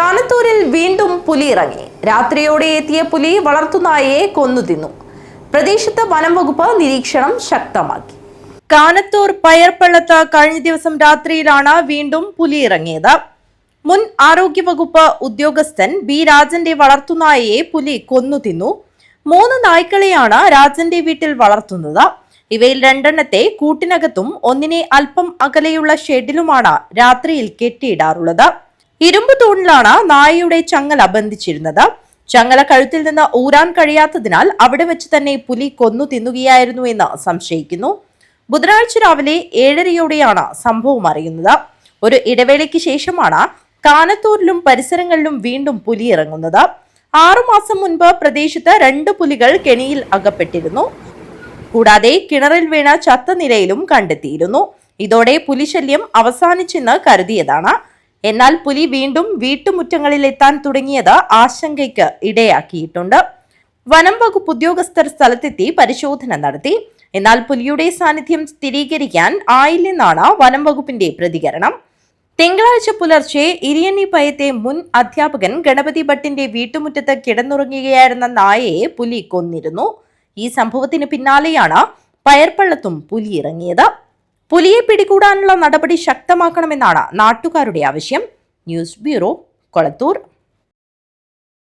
കാനത്തൂരിൽ വീണ്ടും പുലി ഇറങ്ങി രാത്രിയോടെ എത്തിയ പുലി വളർത്തുനായയെ കൊന്നു തിന്നു പ്രദേശത്ത് വനം വകുപ്പ് നിരീക്ഷണം ശക്തമാക്കി. കാനത്തൂർ പയർപ്പള്ളത്ത് കഴിഞ്ഞ ദിവസം രാത്രിയിലാണ് വീണ്ടും പുലി ഇറങ്ങിയത് മുൻ ആരോഗ്യവകുപ്പ് ഉദ്യോഗസ്ഥൻ ബി രാജന്റെ വളർത്തുനായയെ പുലി കൊന്നു തിന്നു മൂന്ന് നായ്ക്കളെയാണ് രാജന്റെ വീട്ടിൽ വളർത്തുന്നത്. ഇവയിൽ രണ്ടെണ്ണത്തെ കൂട്ടിനകത്തും ഒന്നിനെ അല്പം അകലെയുള്ള ഷെഡിലുമാണ് രാത്രിയിൽ കെട്ടിയിടാറുള്ളത്. ഇരുമ്പ് തൂണിലാണ് നായയുടെ ചങ്ങല ബന്ധിച്ചിരുന്നത്. ചങ്ങല കഴുത്തിൽ നിന്ന് ഊരാൻ കഴിയാത്തതിനാൽ അവിടെ വെച്ച് തന്നെ പുലി കൊന്നു തിന്നുകയായിരുന്നു എന്ന് സംശയിക്കുന്നു. ബുധനാഴ്ച രാവിലെ ഏഴരയോടെയാണ് സംഭവം അറിയുന്നത്. ഒരു ഇടവേളയ്ക്ക് ശേഷമാണ് കാനത്തൂരിലും പരിസരങ്ങളിലും വീണ്ടും പുലി ഇറങ്ങുന്നത്. ആറുമാസം മുൻപ് പ്രദേശത്ത് രണ്ട് പുലികൾ കെണിയിൽ അകപ്പെട്ടിരുന്നു. കൂടാതെ കിണറിൽ വീണ ചത്ത നിലയിലും കണ്ടെത്തിയിരുന്നു. ഇതോടെ പുലിശല്യം അവസാനിച്ചെന്ന് കരുതിയതാണ്. എന്നാൽ പുലി വീണ്ടും വീട്ടുമുറ്റങ്ങളിൽ എത്താൻ തുടങ്ങിയത് ആശങ്കയ്ക്ക് ഇടയാക്കിയിട്ടുണ്ട്. വനം വകുപ്പ് ഉദ്യോഗസ്ഥർ സ്ഥലത്തെത്തി പരിശോധന നടത്തി. എന്നാൽ പുലിയുടെ സാന്നിധ്യം സ്ഥിരീകരിക്കാൻ ആയില്ലെന്നാണ് വനം വകുപ്പിന്റെ പ്രതികരണം. തിങ്കളാഴ്ച പുലർച്ചെ ഇരിയണ്ണി പയത്തെ മുൻ അധ്യാപകൻ ഗണപതി ഭട്ടിന്റെ വീട്ടുമുറ്റത്ത് കിടന്നുറങ്ങുകയായിരുന്ന നായയെ പുലി കൊന്നിരുന്നു. ഈ സംഭവത്തിന് പിന്നാലെയാണ് പയർപ്പള്ളത്തും പുലി ഇറങ്ങിയത് പുലിയെ പിടികൂടാനുള്ള നടപടി ശക്തമാക്കണമെന്നാണ് നാട്ടുകാരുടെ ആവശ്യം. News bureau Kolathur.